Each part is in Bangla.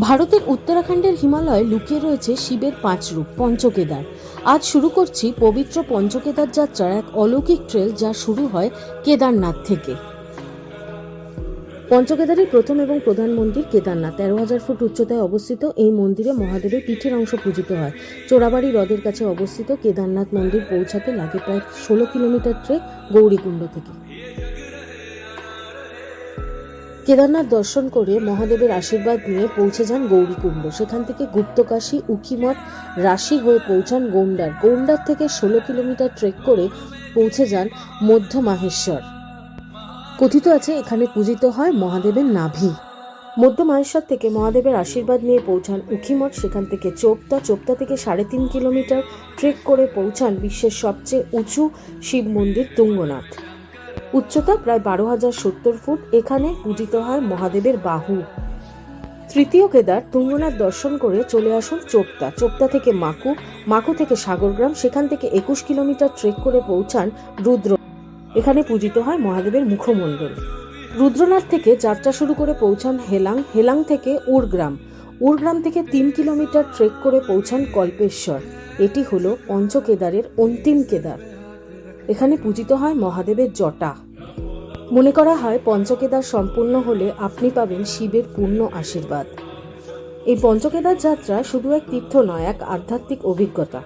ভারতের উত্তরাখণ্ডের হিমালয়ে লুকিয়ে রয়েছে শিবের পাঁচ রূপ, পঞ্চকেদার। আজ শুরু করছি পবিত্র পঞ্চকেদার যাত্রার এক অলৌকিক ট্রেল যা শুরু হয় কেদারনাথ থেকে। পঞ্চকেদারের প্রথম এবং প্রধান মন্দির কেদারনাথ। তেরো হাজার ফুট উচ্চতায় অবস্থিত এই মন্দিরে মহাদেবের পিঠের অংশ পূজিত হয়। চোরাবাড়ি হ্রদের কাছে অবস্থিত কেদারনাথ মন্দির পৌঁছাতে লাগে প্রায় ষোলো কিলোমিটার ট্রেক গৌরীকুণ্ড থেকে। কেদারনাথ দর্শন করে মহাদেবের আশীর্বাদ নিয়ে পৌঁছে যান গৌরীকুণ্ড সেখান থেকে গুপ্তকাশী উকিমঠ রাশি হয়ে পৌঁছান গৌন্ডার। গৌন্ডার থেকে ষোলো কিলোমিটার ট্রেক করে পৌঁছে যান মধ্য মাহেশ্বর। কথিত আছে, এখানে পূজিত হয় মহাদেবের নাভি। মধ্য মাহেশ্বর থেকে মহাদেবের আশীর্বাদ নিয়ে পৌঁছান উখিমঠ সেখান থেকে চোপতা চোপতা থেকে সাড়ে তিন কিলোমিটার ট্রেক করে পৌঁছান বিশ্বের সবচেয়ে উঁচু শিব মন্দির তুঙ্গনাথ। উচ্চতা প্রায় বারো হাজার সত্তর ফুট, এখানে পূজিত হয় মহাদেবের বাহু। তৃতীয় কেদার তুঙ্গনাথ দর্শন করে চলে আসুন চোপতা চোপতা থেকে মাকু মাকু থেকে সাগরগ্রাম, সেখান থেকে একুশ কিলোমিটার ট্রেক করে পৌঁছান রুদ্র। এখানে পূজিত হয় মহাদেবের মুখমণ্ডল। রুদ্রনাথ থেকে যাত্রা শুরু করে পৌঁছান হেলাং হেলাং থেকে উড়গ্রাম উড়গ্রাম থেকে তিন কিলোমিটার ট্রেক করে পৌঁছান কল্পেশ্বর। এটি হলো পঞ্চকেদারের অন্তিম কেদার। এখানে পূজিত হয় মহাদেবের জটা। মনে করা হয় পঞ্চকেদার সম্পূর্ণ হলে আপনি পাবেন শিবের পূর্ণ আশীর্বাদ। এই পঞ্চকেদার যাত্রা শুধু এক তীর্থ নয়, এক আধ্যাত্মিক অভিজ্ঞতা।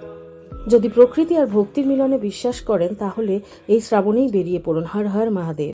যদি প্রকৃতি আর ভক্তির মিলনে বিশ্বাস করেন, তাহলে এই শ্রাবণেই বেরিয়ে পড়ুন। হর হর মহাদেব।